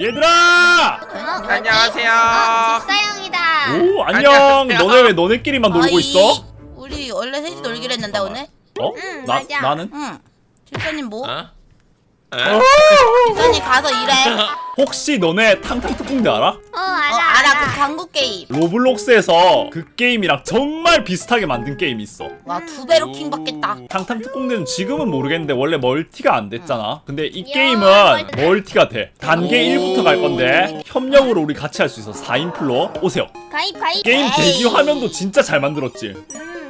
얘들아! 안녕하세요. 아, 집사형이다. 오 안녕. 안녕하세요. 너네 왜 너네끼리만 놀고 아이, 있어? 우리 원래 셋이 놀기로 했는데 오늘? 어? 응, 나 맞아. 나는 응. 집사님 뭐? 어? 집사님 가서 일해. 혹시 너네 탕탕 특공대 알아? 어, 알아. 어, 알아 그 광고 게임. 로블록스에서 그 게임이랑 정말 비슷하게 만든 게임이 있어. 와 두 배로 킹 받겠다. 탕탕 특공대는 지금은 모르겠는데 원래 멀티가 안 됐잖아. 근데 이 야, 게임은 멀티. 멀티가 돼. 단계 오. 1부터 갈 건데 협력으로 우리 같이 할 수 있어. 4인 플로 오세요. 가입, 가입. 게임. 대기 화면도 진짜 잘 만들었지.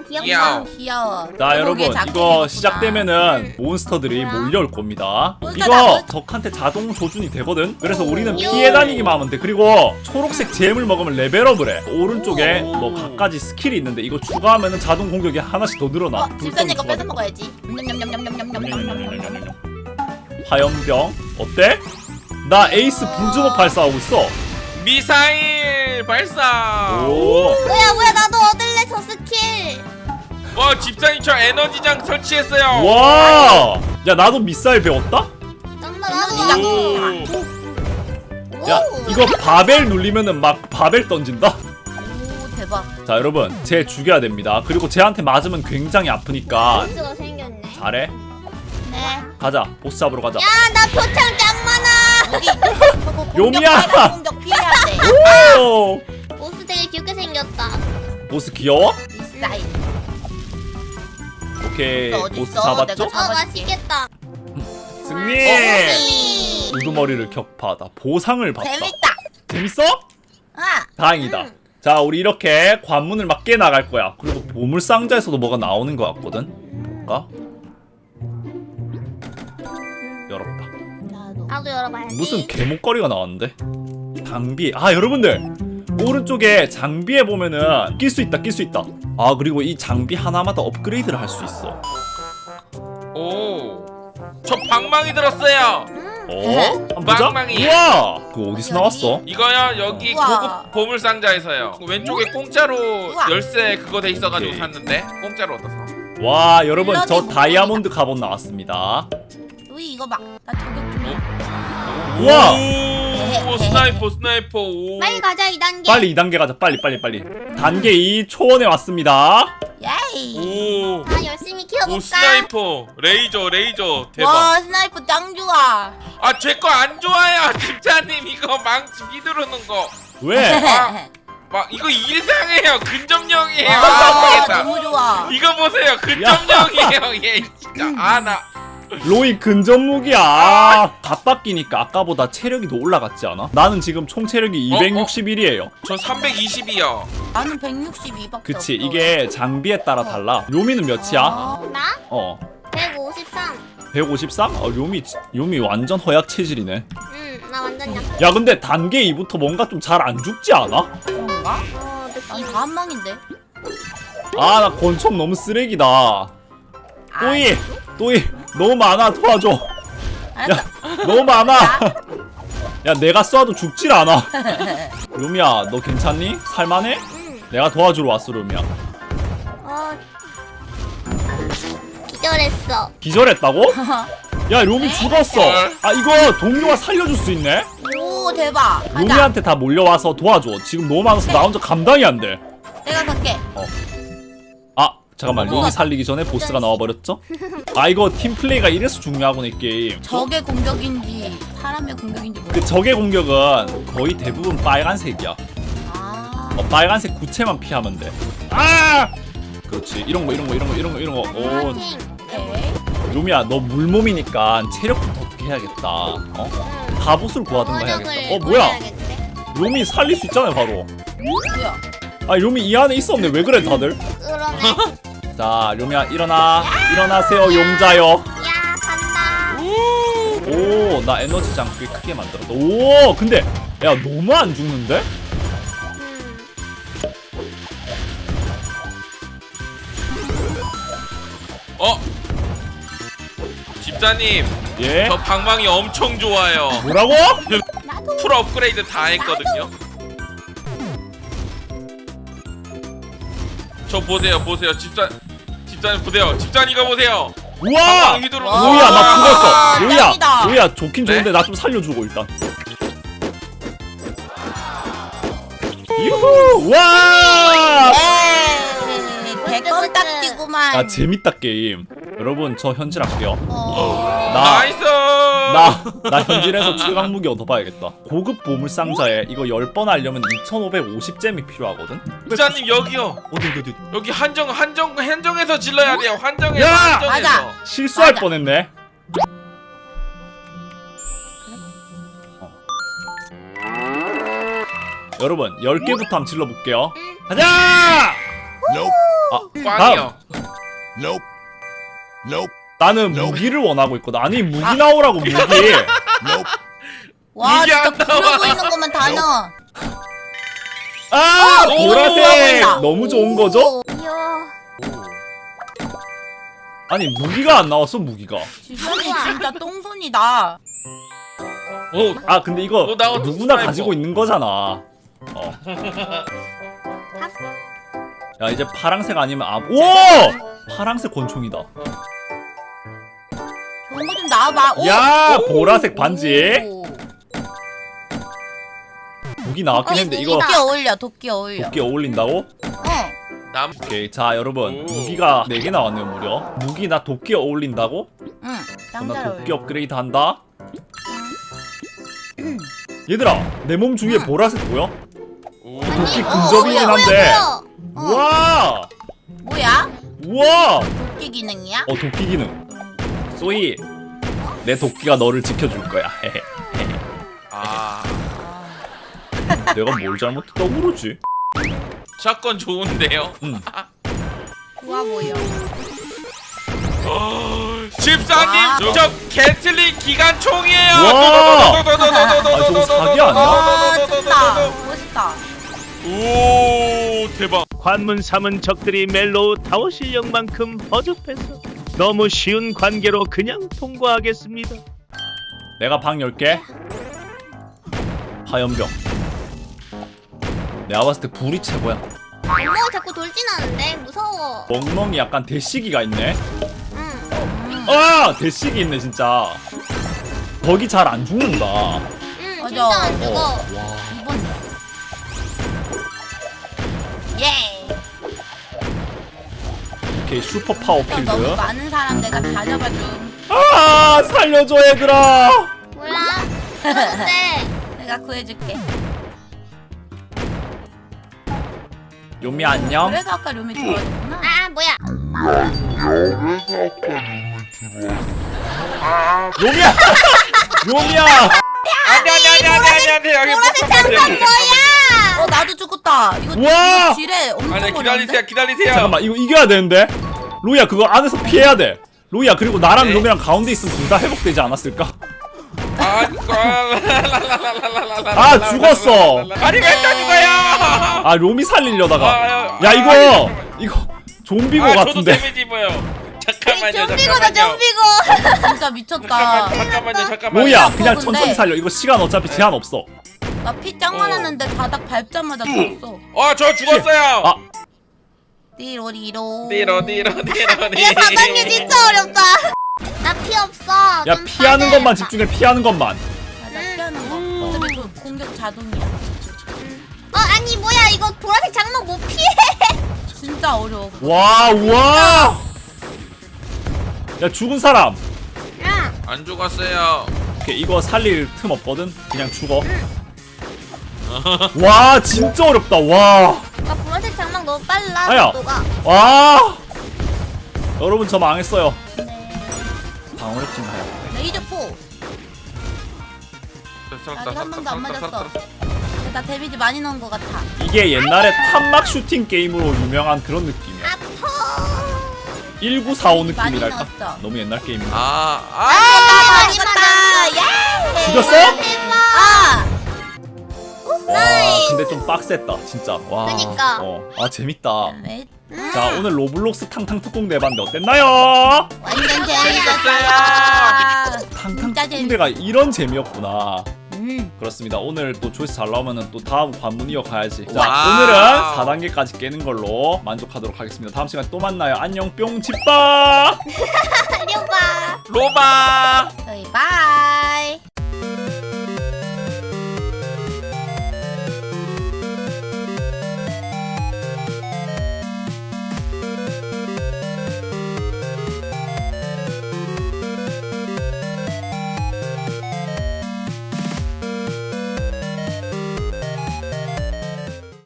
음, 귀엽다. 귀여워. 귀여워. 자 여러분 이거. 시작되면은 몬스터들이 뭐야? 몰려올 겁니다 이거. 적한테 자동 조준이 되거든 그래서 오. 우리는 요. 피해 다니기만 하면 돼 그리고 초록색 잼을 먹으면 레벨업을 해 오른쪽에 오. 뭐 각가지 스킬이 있는데 이거 추가하면은 자동 공격이 하나씩 더 늘어나 어, 집사님 거 뺏어 먹어야지. 냠냠냠냠냠냠냠냠냠냠. 화염병 어때? 나 에이스 불주먹 발사하고 있어 미사일 발사. 오 뭐야, 뭐야, 나도 얻을래, 저 스킬. 와 집사님 저 에너지장 설치했어요. 와! 야 나도 미사일 배웠다? 짱나, 나도. 오. 야 오. 이거 바벨 눌리면은 막 바벨 던진다? 오 대박. 자 여러분 쟤 죽여야 됩니다 그리고 쟤한테 맞으면 굉장히 아프니까 보스가 생겼네. 잘해 네. 가자 보스 잡으러 가자 야, 나 표창 짱 많아. 공격 요미야! 공격 돼. 오! 보스 되게 귀엽게 생겼다. 보스 귀여워? 미사일. 보스 있어? 잡았죠? 내가 어, 잡아줄게. 맛있겠다. 승리! 이. 우두머리를 격파하다 보상을 받다 재밌다. 재밌어? 아. 다행이다 음. 자 우리 이렇게 관문을 막 깨 나갈 거야 그리고 보물상자에서도 뭐가 나오는 것 같거든 볼까? 열었다 나도. 나도 열어봐야지. 무슨 개목걸이가 나왔는데? 장비 아 여러분들 오른쪽에 장비에 보면은 낄 수 있다 낄 수 있다 아 그리고 이 장비 하나마다 업그레이드를 할 수 있어 오. 저 방망이 들었어요. 어? 한번 보자 빵빵이. 우와 그거 어디서 나왔어? 이거요 여기 우와. 고급 보물 상자에서요. 그 왼쪽에 공짜로 우와. 열쇠 그거 돼 있어가지고 오케이. 샀는데 공짜로 얻어서. 와 여러분 저 다이아몬드 갑옷 나왔습니다 우이 이거 봐. 나 저격 좀. 해. 우와 오 스나이퍼 스나이퍼. 오. 빨리 가자, 2단계. 빨리 2단계 가자 빨리 빨리 빨리 단계 2 초원에 왔습니다 예이. 오. 아, 열심히 키워볼까? 오 스나이퍼 레이저 레이저 대박. 와 스나이퍼 짱 좋아. 아 제 거 안 좋아요 집사님 이거 망치 휘두르는 거. 왜? 아. 막 이거 이상해요 근접령이에요. 안와 되겠다. 너무 좋아. 이거 보세요 근접령이에요 얘 진짜 아나 로이 근접 무기야 아, 갑바뀌니까 아까보다 체력이 더 올라갔지 않아? 나는 지금 총 체력이 어, 어. 261이에요 저 320이요. 나는 162밖에 그치 없어. 이게 장비에 따라 달라 요미는 몇이야? 아. 나? 어 153. 153? 어 요미 요미 완전 허약 체질이네 응, 나 완전 약. 야 근데 단계 2부터 뭔가 좀 잘 안 죽지 않아? 그런가? 어, 느낌. 난 다한망인데. 아 나 권총 너무 쓰레기다 또이 또이 너무 많아 도와줘 알았어. 야 너무 많아 야 내가 쏴도 죽질 않아 루미야 너 괜찮니? 살만해? 응. 내가 도와주러 왔어 루미야 어. 기절했어. 기절했다고? 야 루미 죽었어 아 이거 동료가 살려줄 수 있네? 오 대박. 가자. 루미한테 다 몰려와서 도와줘 지금 너무 많아서 나 혼자 감당이 안돼 내가 갈게. 아 잠깐만 루미 우와. 살리기 전에 보스가 나와버렸죠? 아 이거 팀플레이가 이래서 중요하군 이 게임 적의 공격인지 사람의 공격인지 모르. 그 적의 공격은 거의 대부분 빨간색이야 아. 어, 빨간색 구체만 피하면 돼. 아! 그렇지. 이런 거, 이런 거, 이런 거, 이런 거, 이런 거. 오, 파이팅. 오케이. 루미야, 너 물몸이니까 체력부터 어떻게 해야겠다. 어? 응. 갑옷을 구하든가 해야겠다. 어, 뭐야? 루미 살릴 수 있잖아요, 바로. 뭐야? 아, 루미 이 안에 있었네. 왜 그래, 다들? 그러네. 자, 루미야, 일어나. 일어나세요, 용자요. 야, 간다. 오, 나 에너지장 꽤 크게 만들었다. 오, 근데, 야, 너무 안 죽는데? 음. 어 집사님 예? 저 방망이 엄청 좋아요. 뭐라고? 나도. 풀 업그레이드 다 했거든요. 저 보세요 보세요 집단 집단 보세요 집단이가 보세요 우와! 우야 나 죽었어. 우야, 우야 좋긴 네? 좋은데 나 좀 살려주고 일단. 유후! 와! 백건 예! 딱지구만. 아 재밌다 게임. 여러분 저 현질 할게요. 어. 나 나이스 나, 나 현질에서 최강 무기 얻어봐야겠다. 고급 보물 상자에 이거 10번 하려면 2,550잼이 필요하거든? 부자님 여기요. 어디, 어디, 어디. 여기 한정 한정 한정에서 질러야 돼요. 한정에서 야! 한정에서. 맞아. 실수할 맞아. 뻔했네. 어. 여러분, 10개부터 한번 질러볼게요. 가자! 아, 꽝이요. Nope. 나는 무기를 원하고 있거든. 아니 무기 나오라고 무기. 와 이게 진짜 안 나와. 있는 것만 다 넣어 아 오, 보라색 오, 너무 좋은 거죠? 오, 아니 무기가 안 나왔어 무기가. 지성이 진짜 똥손이다 어, 아 근데 이거 어, 누구나 스나이퍼. 가지고 있는 거잖아. 어. 야 이제 파랑색 아니면 아 오! 파랑색 권총이다. 공부 좀 나와봐. 오! 야, 오! 보라색 반지. 오. 독이 나왔긴 어, 했는데 이거 도끼 어울려. 도끼 어울려. 도끼 어울린다고? 어. 오케이 자 여러분 오. 무기가 4개 나왔네요 무려 무기 나 도끼 어울린다고? 응나 도끼 업그레이드 한다 얘들아 내 몸 주위에 응. 보라색 보여? 오. 도끼 근접이긴 어, 어, 한데 우와 뭐야? 우와 도끼 기능이야? 어 도끼 기능 소희 내 도끼가 너를 지켜줄 거야. 아 내가 뭘 잘못했다고 그러지? 샷건 좋은데요? 응. 좋아 보여. 어, 집사님 와. 저 게틀링 기관총이에요. 와. 아, 저거 사기 아니야? 와 좋다. 멋있다. 오 대박. 관문 삼은 적들이 멜로우 타워 실력만큼 허접해서 너무 쉬운 관계로 그냥 통과하겠습니다. 내가 방 10개 화염병 내가 봤을 때 불이 최고야 엉덩이 자꾸 돌진하는데 무서워. 멍멍이 약간 대시기가 있네 응. 아 대시기 있네 진짜 거기 잘안 죽는다 응. 맞아. 진짜 안 죽어. 와 이번. 예. 오케이 슈퍼 파워 또 필드 너무 많은 사람 내가 다 잡아줌. 아 살려줘 얘들아 몰라. 그런데 내가 구해줄게. 요미 안녕 그래서 아까 룸이 좋아졌구나. 아 뭐야? 요미야 요미야 아니 아니 아니 아니 아니 여기 보라색 장판 뭐야? 어 나도 죽었다. 이거 우와! 이거 지뢰 엄청 아니? 기다리세요 기다리세요. 잠깐만 이거 이겨야 되는데 로이야 그거 안에서 피해야 돼 로이야 그리고 나랑 네. 요미랑 가운데 있으면 둘 다 회복되지 않았을까? 아 아, 죽었어. 아니 왜또 죽어요? 아 로미 살리려다가 아, 야 아, 이거 아니, 이거 좀비고 아 저도 같은데 데미지 입어요. 잠깐만요 좀비고다 잠깐만요. 좀비고. 진짜 미쳤다. 잠깐만 잠깐만요 잠깐만요. 로이야 그냥 천천히 살려 이거 시간 어차피 제한 없어 나 피 짱 많았는데 바닥 밟자마자 죽었어. 어 저 죽었어요. 아. 띠로리로. 니로 니로 니로 니. 얘 4단계 진짜 어렵다. 나 피 없어. 야 좀 피하는. 것만 집중해 피하는 것만 맞아 피하는 거. 어차피 그 공격 자동이야. 어 아니 뭐야 이거 보라색 장막 못 피해. 진짜 어려워. 와 우와 야 죽은 사람 응. 안 죽었어요. 오케이 이거 살릴 틈 없거든 그냥 죽어 와 진짜 어렵다 와 아 보라색 장막 너무 빨라. 아야. 속도가. 와 여러분 저 망했어요 방어를 찍나요 레이저 포. 아직 한 번도 안 맞았어. 나 데미지 많이 넣은 것 같아. 이게 옛날에 탐막 슈팅 게임으로 유명한 그런 느낌이야 아파. 1945 많이 느낌이랄까 넣었어. 너무 옛날 게임인데 아, 아, 아 많이 죽었다. 맞았어. 죽였어? 대박. 아! 와 근데 좀 빡셌다 진짜 와 그니까. 어, 아 재밌다 왜? 자 오늘 로블록스 탕탕 특공 내봤는데 어땠나요? 완전 재밌었어요. 탕탕 진짜 특공대가 이런 재미였구나 음. 그렇습니다 오늘 또 조회수 잘 나오면은 또 다음 관문 이어가야지 자 와우. 오늘은 4단계까지 깨는 걸로 만족하도록 하겠습니다 다음 시간에 또 만나요 안녕 뿅 집바 살려봐. 로바. 저희 바이.